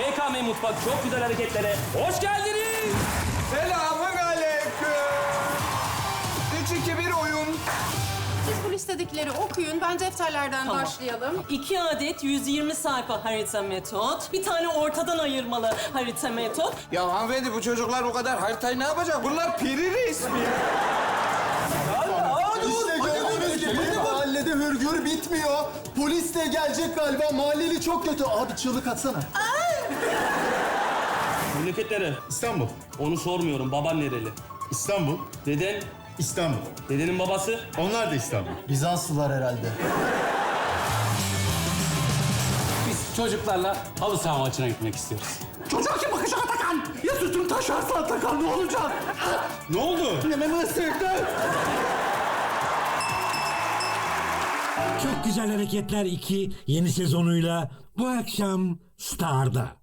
BKM Mutfak çok güzel hareketlere hoş geldiniz. Selamun aleyküm. 3 2 1 oyun. Siz bu listedekileri okuyun. Ben defterlerden Tamam. başlayalım. İki adet 120 sayfa harita metot, bir tane ortadan ayırmalı harita metot. Ya hanımefendi bu çocuklar o kadar haritayı ne yapacak? Bunlar piri resmi. İşte gördüğünüz gibi mahallede hürgür bitmiyor. Polis de gelecek galiba. Mahalleli çok kötü. Abi çığlık atsana. Memleketleri. İstanbul. Onu sormuyorum. Baban nereli? İstanbul. Deden, İstanbul. dedenin babası. Onlar da İstanbul. Bizanslılar herhalde. Biz çocuklarla halı saha maçına gitmek istiyoruz. Çocuğa kim bakacak Atakan? Ya sütüm taşarsa Atakan ne olacak? Ne oldu? Mememi ısırdı. Çok Güzel Hareketler 2 yeni sezonuyla bu akşam Star'da.